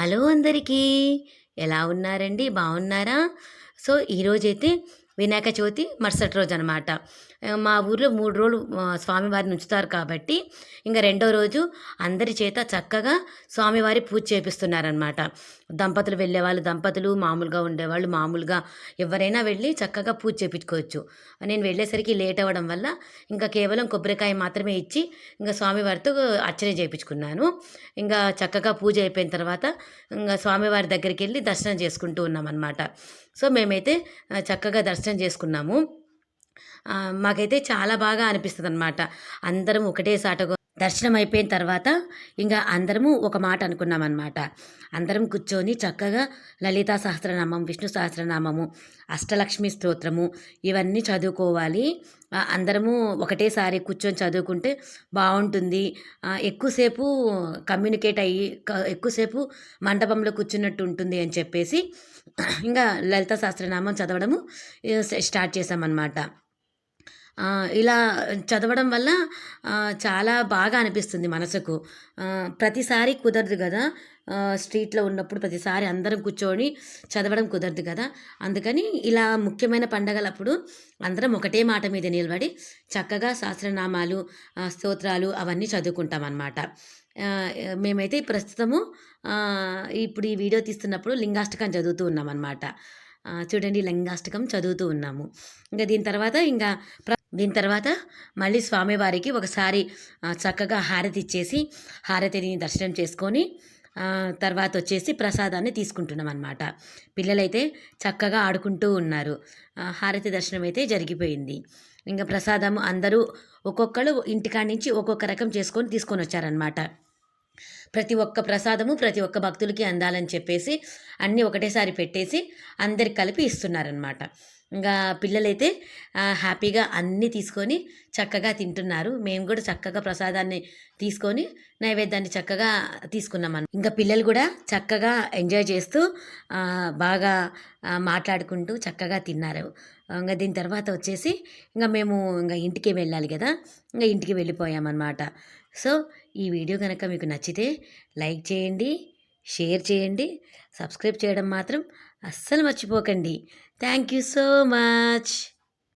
Hello అందరికీ. ఎలా ఉన్నారండి? బాగున్నారా? సో ఈరోజైతే వినాయక చవితి మరుసటి రోజు అనమాట మా ఊర్లో మూడు రోజులు స్వామివారిని ఉంచుతారు కాబట్టి ఇంకా రెండో రోజు అందరి చేత చక్కగా స్వామివారి పూజ చేపిస్తున్నారనమాట. దంపతులు వెళ్ళేవాళ్ళు దంపతులు మామూలుగా ఉండేవాళ్ళు మామూలుగా ఎవరైనా వెళ్ళి చక్కగా పూజ చేపించుకోవచ్చు. నేను వెళ్ళేసరికి లేట్ అవ్వడం వల్ల ఇంకా కేవలం కొబ్బరికాయ మాత్రమే ఇచ్చి ఇంకా స్వామివారితో అర్చన చేయించుకున్నాను ఇంకా చక్కగా పూజ అయిపోయిన తర్వాత ఇంకా స్వామివారి దగ్గరికి వెళ్ళి దర్శనం చేసుకుంటూ ఉన్నాం అనమాట సో మేమైతే చక్కగా దర్శనం చేసుకున్నాము. మాకైతే చాలా బాగా అనిపిస్తుంది అనమాట అందరం ఒకటే సాటగా దర్శనం అయిపోయిన తర్వాత ఇంకా అందరము ఒక మాట అనుకున్నాం అనమాట అందరం కూర్చొని చక్కగా లలితా సహస్రనామం విష్ణు సహస్రనామము అష్టలక్ష్మి స్తోత్రము ఇవన్నీ చదువుకోవాలి. అందరము ఒకటేసారి కూర్చొని చదువుకుంటే బాగుంటుంది ఎక్కువసేపు కమ్యూనికేట్ అయ్యి ఎక్కువసేపు మండపంలో కూర్చున్నట్టు ఉంటుంది అని చెప్పేసి ఇంకా లలితా సహస్రనామం చదవడము స్టార్ట్ చేసామన్నమాట ఇలా చదవడం వల్ల చాలా బాగా అనిపిస్తుంది మనసుకు. ప్రతిసారి కుదరదు కదా? స్ట్రీట్లో ఉన్నప్పుడు ప్రతిసారి అందరం కూర్చొని చదవడం కుదరదు కదా? అందుకని ఇలా ముఖ్యమైన పండగలప్పుడు అందరం ఒకటే మాట మీద నిలబడి చక్కగా శాస్త్రనామాలు స్తోత్రాలు అవన్నీ చదువుకుంటాం అన్నమాట. మేమైతే ప్రస్తుతము ఇప్పుడు ఈ వీడియో తీస్తున్నప్పుడు లింగాష్టకం చదువుతూ ఉన్నాం అనమాట చూడండి లింగాష్టకం చదువుతూ ఉన్నాము. ఇంకా దీని తర్వాత ఇంకా దీని తర్వాత మళ్ళీ స్వామివారికి ఒకసారి చక్కగా హారతి ఇచ్చేసి హారతిని దర్శనం చేసుకొని తర్వాత వచ్చేసి ప్రసాదాన్ని తీసుకుంటున్నాం అనమాట పిల్లలైతే చక్కగా ఆడుకుంటూ ఉన్నారు. హారతి దర్శనం అయితే జరిగిపోయింది. ఇంకా ప్రసాదం అందరూ ఒక్కొక్కరు ఇంటికాడి నుంచి ఒక్కొక్క రకం చేసుకొని తీసుకొని వచ్చారనమాట ప్రతి ఒక్క ప్రసాదము ప్రతి ఒక్క భక్తులకి అందాలని చెప్పేసి అన్నీ ఒకటేసారి పెట్టేసి అందరికి కలిపి ఇస్తున్నారనమాట ఇంకా పిల్లలైతే హ్యాపీగా అన్నీ తీసుకొని చక్కగా తింటున్నారు. మేము కూడా చక్కగా ప్రసాదాన్ని తీసుకొని నైవేద్యాన్ని చక్కగా తీసుకున్నాం ఇంకా పిల్లలు కూడా చక్కగా ఎంజాయ్ చేస్తూ బాగా మాట్లాడుకుంటూ చక్కగా తిన్నారు. ఇంకా దీని తర్వాత వచ్చేసి ఇంకా మేము ఇంకా ఇంటికి వెళ్ళాలి కదా. ఇంకా ఇంటికి వెళ్ళిపోయామన్నమాట. సో ఈ వీడియో కనుక మీకు నచ్చితే లైక్ చేయండి షేర్ చేయండి సబ్స్క్రైబ్ చేయడం మాత్రం అస్సలు మర్చిపోకండి. Thank you so much.